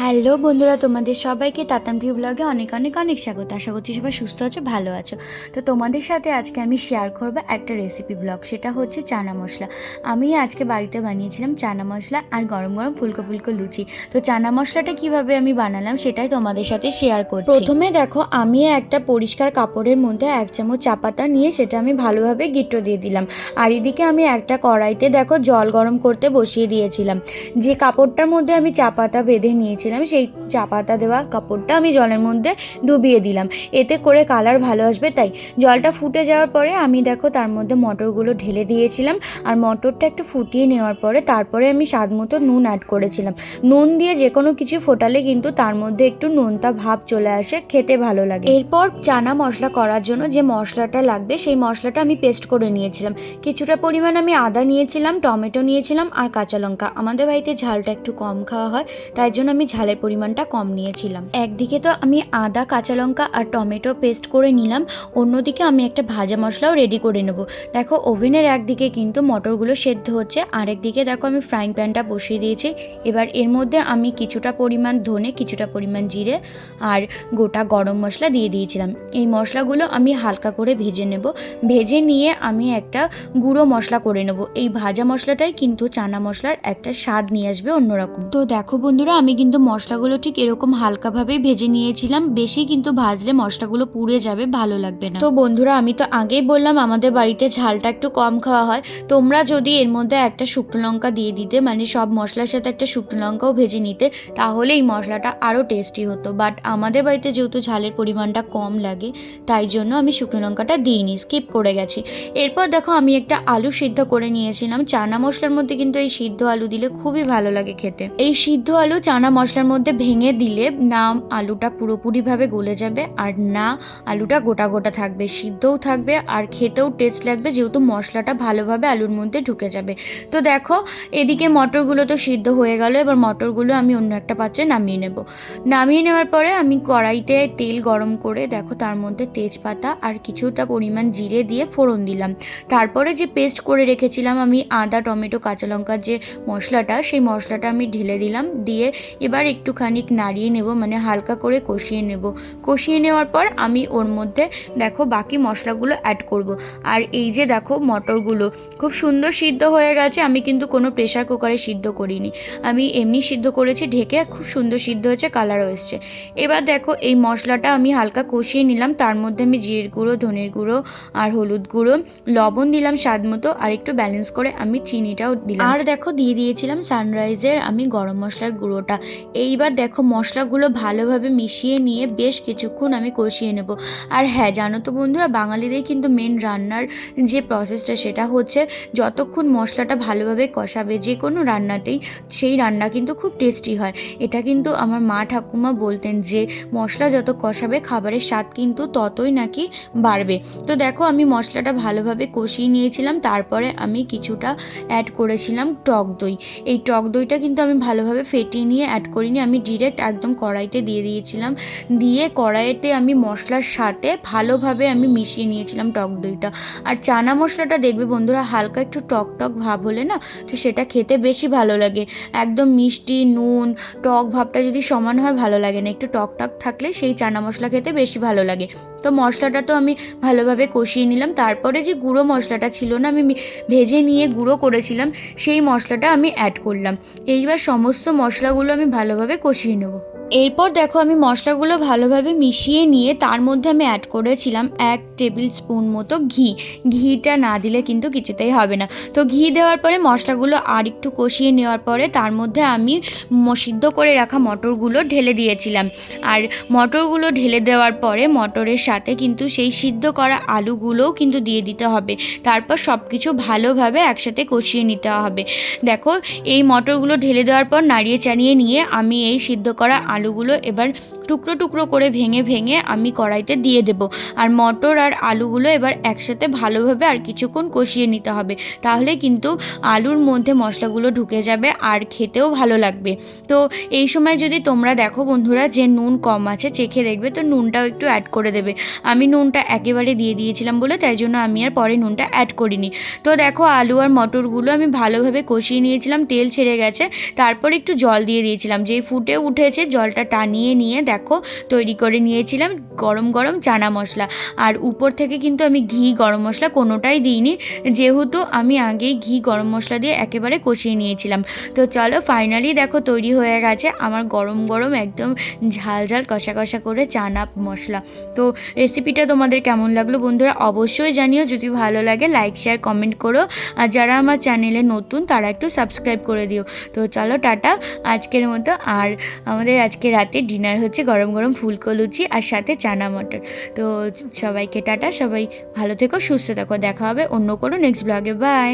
Hello বন্ধুরা, তোমাদের সবাইকে তাতাম ভিউ ব্লগে অনেক অনেক অনেক স্বাগত। আশা করছি সবাই সুস্থ আছো, ভালো আছো। তো তোমাদের সাথে আজকে আমি শেয়ার করব একটা রেসিপি ব্লগ সেটা হচ্ছে চানা মশলা। আমি আজকে বাড়িতে বানিয়েছিলাম চানা মশলা আর গরম গরম ফুলকো ফুলকো লুচি। তো চানা মশলাটা কীভাবে আমি বানালাম সেটাই তোমাদের সাথে শেয়ার করছি। প্রথমে দেখো, আমি একটা পরিষ্কার কাপড়ের মধ্যে এক চামচ চা পাতা নিয়ে সেটা আমি ভালোভাবে গিট্টো দিয়ে দিলাম। আর এদিকে আমি একটা কড়াইতে দেখো জল গরম করতে বসিয়ে দিয়েছিলাম। যে কাপড়টার মধ্যে আমি চা পাতা বেঁধে নিয়েছিলাম সেই চা পাতা দেওয়া কাপড়টা আমি জলের মধ্যে ডুবিয়ে দিলাম। এতে করে কালার ভালো আসবে, তাই জলটা ফুটে যাওয়ার পরে আমি দেখো তার মধ্যে মটরগুলো ঢেলে দিয়েছিলাম আর মটরটা একটু ফুটিয়ে নেওয়ার পরে তারপরে আমি স্বাদ মতো নুন অ্যাড করেছিলাম। নুন দিয়ে যে কোনো কিছু ফোটালে কিন্তু তার মধ্যে একটু নোনতা ভাব চলে আসে, খেতে ভালো লাগে। এরপর চানা মশলা করার জন্য যে মশলাটা লাগবে, সেই মশলাটা আমি পেস্ট করে নিয়েছিলাম। কিছুটা পরিমাণ আমি আদা নিয়েছিলাম, টমেটো নিয়েছিলাম আর কাঁচা লঙ্কা। আমাদের বাড়িতে ঝালটা একটু কম খাওয়া হয়, তাই জন্য আমি ঝালের পরিমাণটা কম নিয়েছিলাম। একদিকে তো আমি আদা, কাঁচা লঙ্কা আর টমেটো পেস্ট করে নিলাম, অন্যদিকে আমি একটা ভাজা মশলাও রেডি করে নেব। দেখো, ওভেনের একদিকে কিন্তু মটরগুলো সেদ্ধ হচ্ছে আর একদিকে দেখো আমি ফ্রাইং প্যানটা বসিয়ে দিয়েছি। এবার এর মধ্যে আমি কিছুটা পরিমাণ ধনে, কিছুটা পরিমাণ জিরে আর গোটা গরম মশলা দিয়ে দিয়েছিলাম। এই মশলাগুলো আমি হালকা করে ভেজে নেব। ভেজে নিয়ে আমি একটা গুঁড়ো মশলা করে নেব। এই ভাজা মশলাটাই কিন্তু চানা মশলার একটা স্বাদ নিয়ে আসবে অন্যরকম। তো দেখো বন্ধুরা, আমি কিন্তু মশলাগুলো ঠিক এরকম হালকাভাবেই ভেজে নিয়েছিলাম। বেশি কিন্তু ভাজলে মশলাগুলো পুড়ে যাবে, ভালো লাগবে না। তো বন্ধুরা, আমি তো আগেই বললাম আমাদের বাড়িতে ঝালটা একটু কম খাওয়া হয়। তোমরা যদি এর মধ্যে একটা শুকনো লঙ্কা দিয়ে দিতে মানে সব মশলার সাথে একটা শুকনো লঙ্কাও ভেজে নিতে, তাহলে এই মশলাটা আরও টেস্টি হতো। বাট আমাদের বাড়িতে যেহেতু ঝালের পরিমাণটা কম লাগে, তাই জন্য আমি শুকনো লঙ্কাটা দিইনি স্কিপ করে গেছি। এরপর দেখো, আমি একটা আলু সিদ্ধ করে নিয়েছিলাম। চানা মশলার মধ্যে কিন্তু এই সিদ্ধ আলু দিলে খুবই ভালো লাগে খেতে। এই সিদ্ধ আলু, চানা মশলার মধ্যে ভেঙে দিলে না আলুটা পুরোপুরিভাবে গলে যাবে আর না আলুটা গোটা গোটা থাকবে, সিদ্ধও থাকবে আর খেতেও টেস্ট লাগবে যেহেতু মশলাটা ভালোভাবে আলুর মধ্যে ঢুকে যাবে। তো দেখো, এদিকে মটরগুলো তো সিদ্ধ হয়ে গেল, এবার মটরগুলো আমি অন্য একটা পাত্রে নামিয়ে নেব। নামিয়ে নেওয়ার পরে আমি কড়াইতে তেল গরম করে দেখো তার মধ্যে তেজপাতা আর কিছুটা পরিমাণ জিরে দিয়ে ফোড়ন দিলাম। তারপরে যে পেস্ট করে রেখেছিলাম আমি আদা, টমেটো, কাঁচা লঙ্কার যে মশলাটা, সেই মশলাটা আমি ঢেলে দিলাম। দিয়ে এবার একটুখানি নাড়িয়ে নেব মানে হালকা করে কষিয়ে নেব। কষিয়ে নেওয়ার পর আমি ওর মধ্যে দেখো বাকি মশলাগুলো অ্যাড করব। আর এই যে দেখো মটরগুলো, খুব সুন্দর সিদ্ধ হয়ে গেছে, আমি কিন্তু কোনো প্রেশার কুকারে সিদ্ধ করিনি। আমি এমনি সিদ্ধ করেছি, ঢেকে খুব সুন্দর সিদ্ধ হয়েছে কালারও এসছে। এবার দেখো এই মশলাটা আমি হালকা কষিয়ে নিলাম, তার মধ্যে আমি জিরের গুঁড়ো, ধনের গুঁড়ো আর হলুদ গুঁড়ো, লবণ দিলাম স্বাদ মতো, আর একটু ব্যালেন্স করে আমি চিনিটাও দিলাম। আর দেখো দিয়ে দিয়েছিলাম সানরাইজের আমি গরম মশলার গুঁড়োটা। এইবার দেখো মশলাগুলো ভালোভাবে মিশিয়ে নিয়ে বেশ কিছুক্ষণ আমি কষিয়ে নেব। আর হ্যাঁ জানো তো বন্ধুরা, বাঙালিদের কিন্তু মেন রান্নার যে প্রসেসটা সেটা হচ্ছে যতক্ষণ মশলাটা ভালোভাবে কষাবে যে কোনো রান্নাতেই, সেই রান্না কিন্তু খুব টেস্টি হয়। এটা কিন্তু আমার মা ঠাকুমা বলতেন যে, মশলা যত কষাবে খাবারের স্বাদ কিন্তু ততই নাকি বাড়বে। তো দেখো, আমি মশলাটা ভালোভাবে কষিয়ে নিয়েছিলাম, তারপরে আমি কিছুটা অ্যাড করেছিলাম টক দই। এই টক দইটা কিন্তু আমি ভালোভাবে ফেটিয়ে নিয়ে অ্যাড করিনি, আমি ডিরেক্ট একদম কড়াইতে দিয়ে দিয়েছিলাম। দিয়ে কড়াইতে আমি মশলার সাথে ভালোভাবে আমি মিশিয়ে নিয়েছিলাম টক দইটা। আর চানা মশলাটা দেখবে বন্ধুরা, হালকা একটু টক টক ভাব হলে না, তো সেটা খেতে বেশি ভালো লাগে। একদম মিষ্টি, নুন, টক ভাবটা যদি সমান হয়, ভালো লাগে না। একটু টক টক থাকলে সেই চানা মশলা খেতে বেশি ভালো লাগে। তো মশলাটা তো আমি ভালোভাবে কষিয়ে নিলাম। তারপরে যে গুঁড়ো মশলাটা ছিল না, আমি ভেজে নিয়ে গুঁড়ো করেছিলাম, সেই মশলাটা আমি অ্যাড করলাম। এইবার সমস্ত মশলাগুলো আমি ভালোভাবে কষিয়ে নেব। এরপর দেখো আমি মশলাগুলো ভালোভাবে মিশিয়ে নিয়ে তার মধ্যে আমি অ্যাড করেছিলাম এক টেবিল স্পুন মতো ঘি। ঘিটা না দিলে কিন্তু কিছুতেই হবে না। তো ঘি দেওয়ার পরে মশলাগুলো আর একটু কষিয়ে নেওয়ার পরে তার মধ্যে আমি সিদ্ধ করে রাখা মটরগুলো ঢেলে দিয়েছিলাম। আর মটরগুলো ঢেলে দেওয়ার পরে মটরের সাথে কিন্তু সেই সিদ্ধ করা আলুগুলোও কিন্তু দিয়ে দিতে হবে। তারপর সব কিছু ভালোভাবে একসাথে কষিয়ে নিতে হবে। দেখো, এই মটরগুলো ঢেলে দেওয়ার পর নাড়িয়ে চাড়িয়ে নিয়ে আমি এই সিদ্ধ করা আলুগুলো এবার টুকরো টুকরো করে ভেঙে ভেঙে আমি কড়াইতে দিয়ে দেব। আর মটর আর আলুগুলো এবার একসাথে ভালোভাবে আর কিছুক্ষণ কষিয়ে নিতে হবে। তাহলে কিন্তু আলুর মধ্যে মশলাগুলো ঢুকে যাবে আর খেতেও ভালো লাগবে। তো এই সময় যদি তোমরা দেখো বন্ধুরা যে নুন কম আছে, চেখে দেখবে তো নুনটাও একটু অ্যাড করে দেবে। আমি নুনটা একেবারে দিয়ে দিয়েছিলাম বলে, তাই জন্য আমি আর পরে নুনটা অ্যাড করিনি। তো দেখো, আলু আর মটরগুলো আমি ভালোভাবে কষিয়ে নিয়েছিলাম, তেল ছেড়ে গেছে। তারপর একটু জল দিয়ে দিয়েছিলাম। যেই ফুটে উঠেছে, জলটা টানিয়ে নিয়ে দেখো, তৈরি করে নিয়েছিলাম গরম গরম চানা মশলা। আর উপর থেকে কিন্তু আমি ঘি গরম মশলা কোনোটাই দিইনি। যেহেতু আমি আগেই ঘি গরম মশলা দিয়ে একেবারে কষিয়ে নিয়েছিলাম। তো চলো ফাইনালি দেখো, তৈরি হয়ে গেছে আমার গরম গরম একদম ঝাল ঝাল কষা কষা করে চানা মশলা। তো রেসিপিটা তোমাদের কেমন লাগল বন্ধুরা অবশ্যই জানিও। যদি ভালো লাগে লাইক শেয়ার কমেন্ট করো। আর যারা আমার চ্যানেলে নতুন, তারা একটু সাবস্ক্রাইব করে দিও। তো চলো, টাটা। আজকের মতো আর আমাদের আজকে রাতে ডিনার হচ্ছে গরম গরম ফুলকো লুচি আর সাথে চানা মটর। তো সবাইকে টাটা, সবাই ভালো থেকো, সুস্থ থাকো। দেখা হবে অন্য কোনো নেক্সট ব্লগে বাই